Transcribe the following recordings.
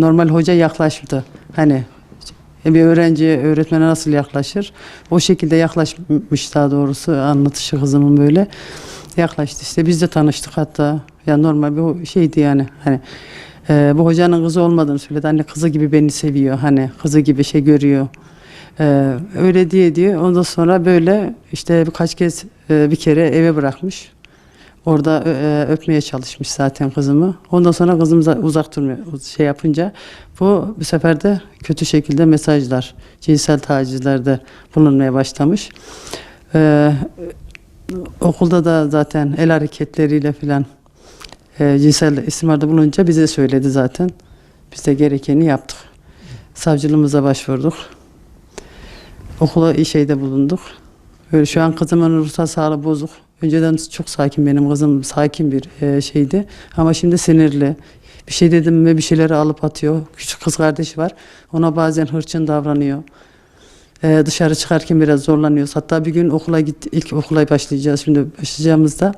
normal hoca yaklaştı. Hani e, bir öğrenciye, öğretmene nasıl yaklaşır? O şekilde yaklaşmış daha doğrusu anlatışı kızımın böyle. Yaklaştı işte biz de tanıştık hatta. Ya normal bir şeydi yani. Hani e, bu hocanın kızı olmadığını söyledi. Anne kızı gibi beni seviyor. Hani kızı gibi şey görüyor. E, öyle diye diyor. Ondan sonra böyle işte birkaç kez e, bir kere eve bırakmış. Orada e, öpmeye çalışmış zaten kızımı. Ondan sonra kızım za- uzak durmuyor şey yapınca bu bu sefer de kötü şekilde mesajlar, cinsel tacizlerde bulunmaya başlamış. Ee, okulda da zaten el hareketleriyle filan e, cinsel istismarda bulununca bize söyledi zaten. Biz de gerekeni yaptık. Savcılığımıza başvurduk. Okula şeyde bulunduk. Böyle şu an kızımın ruhsal sağlığı bozuk. Önceden çok sakin benim kızım sakin bir e, şeydi ama şimdi sinirli. Bir şey dedim mi bir şeyleri alıp atıyor. Küçük kız kardeşi var. Ona bazen hırçın davranıyor. E, dışarı çıkarken biraz zorlanıyoruz. Hatta bir gün okula git ilk okula başlayacağız. Şimdi başlayacağımızda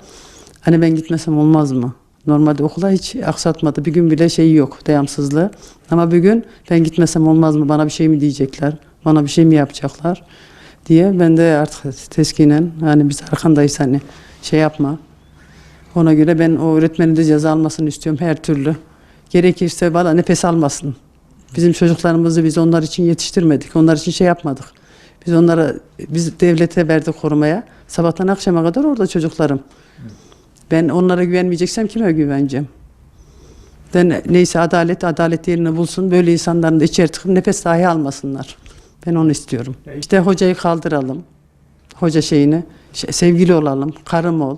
hani ben gitmesem olmaz mı? Normalde okula hiç aksatmadı. Bir gün bile şey yok, devamsızlığı. Ama bir gün ben gitmesem olmaz mı? Bana bir şey mi diyecekler? Bana bir şey mi yapacaklar? Diye ben de artık teskinen hani biz arkandayız hani şey yapma. Ona göre ben o öğretmenin de ceza almasını istiyorum her türlü. Gerekirse bana nefes almasın. Bizim çocuklarımızı biz onlar için yetiştirmedik. Onlar için şey yapmadık. Biz onlara biz devlete verdik korumaya. Sabahtan akşama kadar orada çocuklarım. Ben onlara güvenmeyeceksem kime güveneceğim? Ben neyse adalet adalet yerini bulsun. Böyle insanların da içeri tıkıp nefes dahi almasınlar. Ben onu istiyorum. İşte hocayı kaldıralım. Hoca şeyini. şey- sevgili olalım. Karım ol.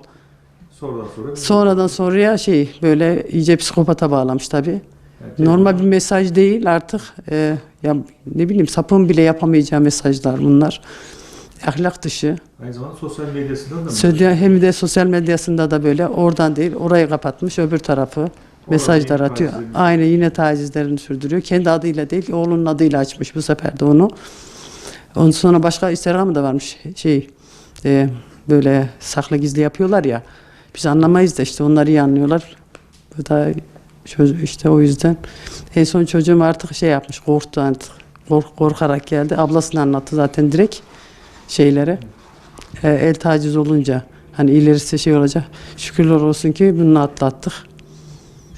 Sonradan sonra Sonradan sonraya şey böyle iyice psikopata bağlamış tabii. Yani Normal bir mesaj değil artık. e, ya ne bileyim sapın bile yapamayacağı mesajlar bunlar. Ahlak dışı. Aynı zamanda sosyal medyasından da mı? Hem de sosyal medyasında da böyle oradan değil orayı kapatmış öbür tarafı mesajlar atıyor. Aynı yine tacizlerini sürdürüyor. Kendi adıyla değil oğlunun adıyla açmış bu sefer de onu. Ondan sonra başka Instagram'ı da varmış şey e, böyle saklı gizli yapıyorlar ya. Biz anlamayız da işte onlar iyi anlıyorlar. Bu da işte o yüzden. En son çocuğum artık şey yapmış korktu artık. Kork, korkarak geldi. Ablasını anlattı zaten direkt şeylere. E, el taciz olunca hani ilerisi şey olacak. Şükürler olsun ki bunu atlattık.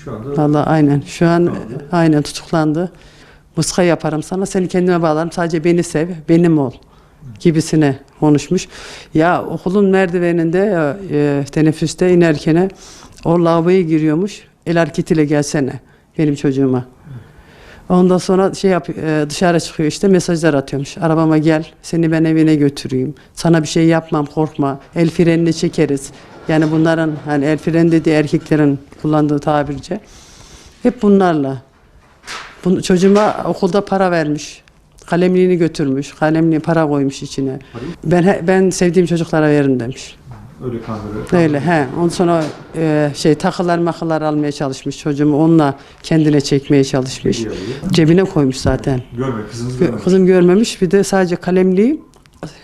Şu anda Valla aynen. Şu an Tamam. aynen tutuklandı. Muska yaparım sana. Seni kendime bağlarım. Sadece beni sev. Benim ol. Gibisine konuşmuş. Ya okulun merdiveninde e, teneffüste inerken o lavaboya giriyormuş. El hareketiyle gelsene benim çocuğuma. Ondan sonra şey yap e, dışarı çıkıyor işte mesajlar atıyormuş. Arabama gel seni ben evine götüreyim. Sana bir şey yapmam korkma. El frenini çekeriz. Yani bunların hani el freni dediği erkeklerin kullandığı tabirce. Hep bunlarla. Bunu, çocuğuma okulda para vermiş. Kalemliğini götürmüş. Kalemliği para koymuş içine. Ben ben sevdiğim çocuklara verin demiş. Öyle kandırıyor. Öyle he. Ondan sonra e, şey takılar makılar almaya çalışmış çocuğumu. Onunla kendine çekmeye çalışmış. Alıyor. Cebine koymuş zaten. Görme kızınız Gö- görme. Kızım görmemiş. Bir de sadece kalemliği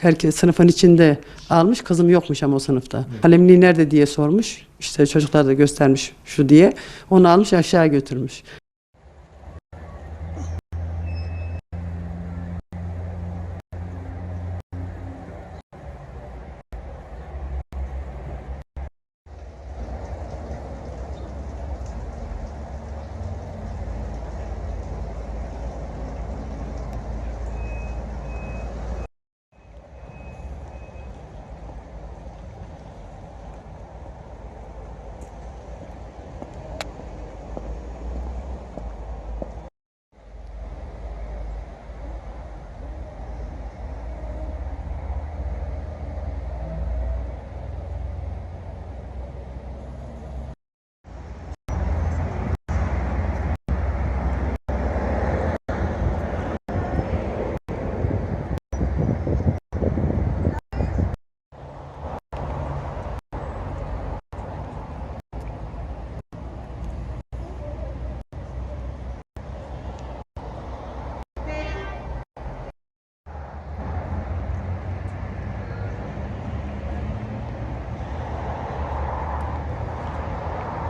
herkes sınıfın içinde almış. Kızım yokmuş ama o sınıfta. Kalemliği nerede diye sormuş. İşte çocuklar da göstermiş şu diye. Onu almış aşağı götürmüş.